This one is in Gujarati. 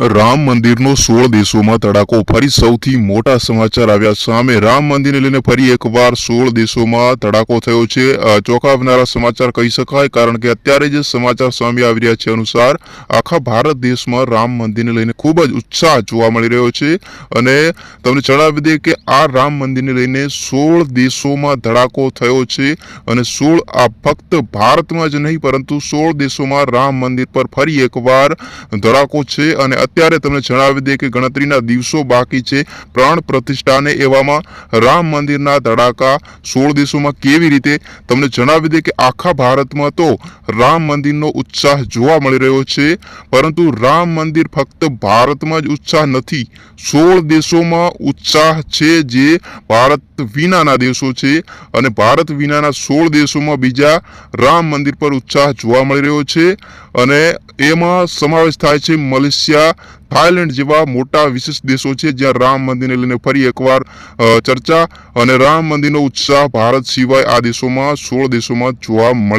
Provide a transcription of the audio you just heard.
રામ મંદિરનો સોળ દેશોમાં તડાકો ફરી સૌથી મોટા સમાચાર આવ્યા સામે. રામ મંદિરને લઈને ફરી એકવાર સોળ દેશોમાં તડાકો થયો છે. ચોંકાવનારા સમાચાર કહી શકાય, કારણ કે અત્યારે જે સમાચાર સામે આવી રહ્યા છે અનુસાર, આખા ભારત દેશમાં રામ મંદિરને લઈને ખૂબ જ ઉત્સાહ જોવા મળી રહ્યો છે. અને તમને જણાવી દઈએ કે આ રામ મંદિરને લઈને સોળ દેશોમાં ધડાકો થયો છે. અને સોળ આ ફક્ત ભારતમાં જ નહીં, પરંતુ સોળ દેશોમાં રામ મંદિર પર ફરી એકવાર ધડાકો છે. અને અત્યારે તમને જણાવી દે કે ગણતરીના દિવસો બાકી છે. પ્રાણ પ્રતિષ્ઠાને એવામાં રામ મંદિરના ધડાકા સોળ દેશોમાં કેવી રીતે? તમને જણાવી દે કે આખા ભારતમાં તો રામ મંદિરનો ઉત્સાહ જોવા મળી રહ્યો છે. પરંતુ રામ મંદિર ફક્ત ભારતમાં જ ઉત્સાહ નથી. સોળ દેશોમાં ઉત્સાહ છે જે ભારત વિનાના દેશો છે. અને ભારત વિનાના સોળ દેશોમાં બીજા રામ મંદિર પર ઉત્સાહ જોવા મળી રહ્યો છે. અને એમાં સમાવેશ થાય છે મલેશિયા થાઇલેન્ડ જેવા મોટા વિશેષ દેશો છે, જ્યાં રામ મંદિરને લઈને ફરી એકવાર ચર્ચા અને રામ મંદિરનો ઉત્સાહ ભારત સિવાય આ દેશોમાં, સોળ દેશોમાં જોવા મળે